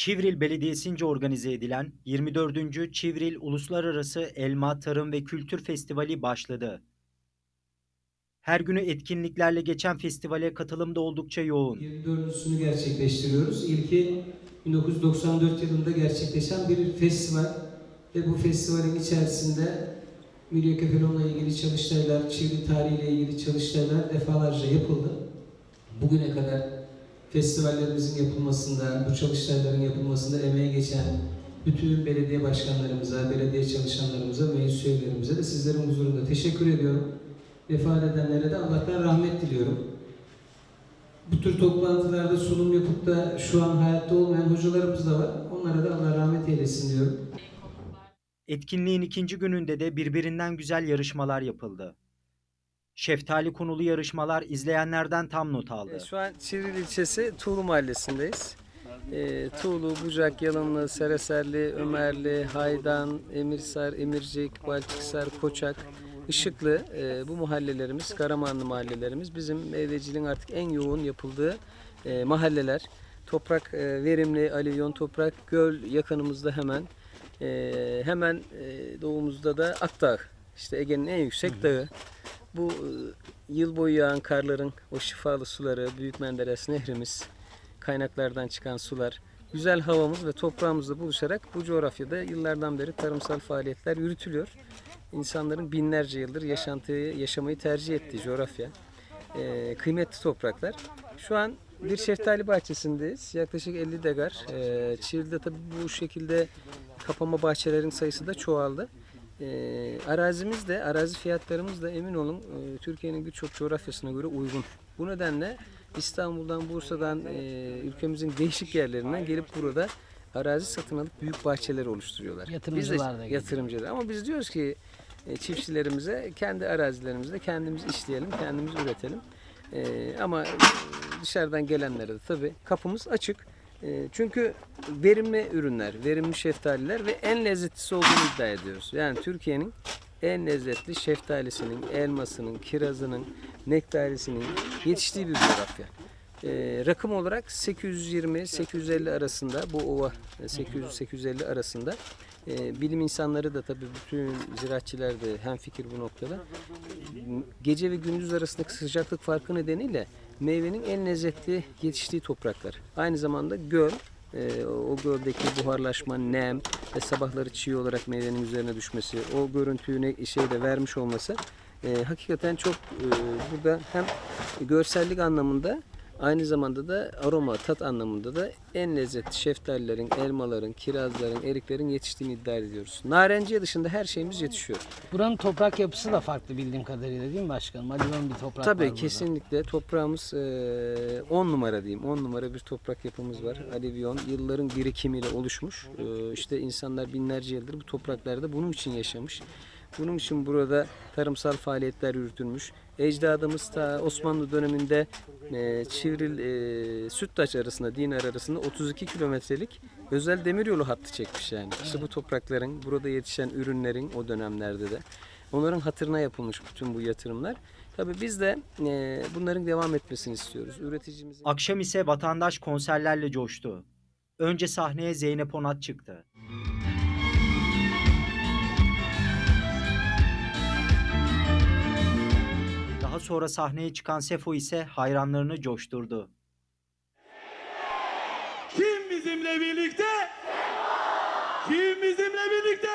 Çivril Belediyesi'nce organize edilen 24. Çivril Uluslararası Elma Tarım ve Kültür Festivali başladı. Her günü etkinliklerle geçen festivale katılım da oldukça yoğun. 24'üncüsünü gerçekleştiriyoruz. İlki 1994 yılında gerçekleşen bir festival ve bu festivalin içerisinde Milli Kefalon'la ilgili çalıştaylar, Çivri tarihiyle ilgili çalıştaylar defalarca yapıldı. Bugüne kadar festivallerimizin yapılmasında, bu çalıştayların yapılmasında emeği geçen bütün belediye başkanlarımıza, belediye çalışanlarımıza, meclis üyelerimize de sizlerin huzurunda teşekkür ediyorum. Vefat edenlere de Allah'tan rahmet diliyorum. Bu tür toplantılarda sunum yapıp da şu an hayatta olmayan hocalarımız da var. Onlara da Allah rahmet eylesin diyorum. Etkinliğin ikinci gününde de birbirinden güzel yarışmalar yapıldı. Şeftali konulu yarışmalar izleyenlerden tam not aldı. E, Şu an Çivril ilçesi Tuğlu mahallesindeyiz. E, Tuğlu, Bucak, Yalınlı, Sereserli, Ömerli, Haydan, Emirsar, Emircik, Balçıksar, Koçak, Işıklı e, bu mahallelerimiz, Karamanlı mahallelerimiz bizim meyveciliğin artık en yoğun yapıldığı e, mahalleler. Toprak e, verimli, alüvyon toprak, göl yakınımızda hemen. E, hemen e, doğumuzda da Akdağ, işte Ege'nin en yüksek dağı. Bu e, yıl boyu yağan karların o şifalı suları, Büyük Menderes Nehrimiz, kaynaklardan çıkan sular, güzel havamız ve toprağımızla buluşarak bu coğrafyada yıllardan beri tarımsal faaliyetler yürütülüyor. İnsanların binlerce yıldır yaşantıyı, yaşamayı tercih ettiği coğrafya. E, kıymetli topraklar. Şu an bir şeftali bahçesindeyiz. Yaklaşık 50 degar. E, Çivril'de tabii bu şekilde kapama bahçelerin sayısı da çoğaldı. E, arazimiz de, arazi fiyatlarımız da emin olun e, Türkiye'nin birçok coğrafyasına göre uygun. Bu nedenle İstanbul'dan, Bursa'dan, e, ülkemizin değişik yerlerinden gelip burada arazi satın alıp büyük bahçeler oluşturuyorlar. Yatırımcılar da yatırımcılar. Ama biz diyoruz ki e, çiftçilerimize kendi arazilerimizde kendimiz işleyelim, kendimiz üretelim. E, ama dışarıdan gelenlere de tabii kapımız açık. E, çünkü verimli ürünler, verimli şeftaliler ve en lezzetlisi olduğunu iddia ediyoruz. Yani Türkiye'nin en lezzetli şeftalisinin, elmasının, kirazının, nektarisinin yetiştiği bir coğrafya. E, rakım olarak 820-850 arasında bu ova e, 800-850 arasında e, bilim insanları da tabii bütün ziraatçiler de hemfikir bu noktada. Gece ve gündüz arasındaki sıcaklık farkı nedeniyle meyvenin en lezzetli yetiştiği topraklar. Aynı zamanda göl, e, o göldeki buharlaşma, nem ve sabahları çiğ olarak meyvenin üzerine düşmesi, o görüntüyü ne şeyde vermiş olması e, hakikaten çok e, burada hem görsellik anlamında aynı zamanda da aroma, tat anlamında da en lezzetli şeftalilerin, elmaların, kirazların, eriklerin yetiştiğini iddia ediyoruz. Narenciye dışında her şeyimiz yetişiyor. Buranın toprak yapısı da farklı bildiğim kadarıyla değil mi başkanım? Alüvyon bir toprak var Tabii burada. kesinlikle toprağımız 10 numara diyeyim. 10 numara bir toprak yapımız var. Alüvyon yılların birikimiyle oluşmuş. E, işte insanlar binlerce yıldır bu topraklarda bunun için yaşamış. Bunun için burada tarımsal faaliyetler yürütülmüş. Ecdadımız ta Osmanlı döneminde e, Çivril e, Süttaş arasında, Dinar arasında 32 kilometrelik özel demiryolu hattı çekmiş yani. İşte bu toprakların, burada yetişen ürünlerin o dönemlerde de onların hatırına yapılmış bütün bu yatırımlar. Tabii biz de e, bunların devam etmesini istiyoruz. Üreticimizin Akşam ise vatandaş konserlerle coştu. Önce sahneye Zeynep Onat çıktı. Sonra sahneye çıkan Sefo ise hayranlarını coşturdu. Kim bizimle birlikte? Kim bizimle birlikte?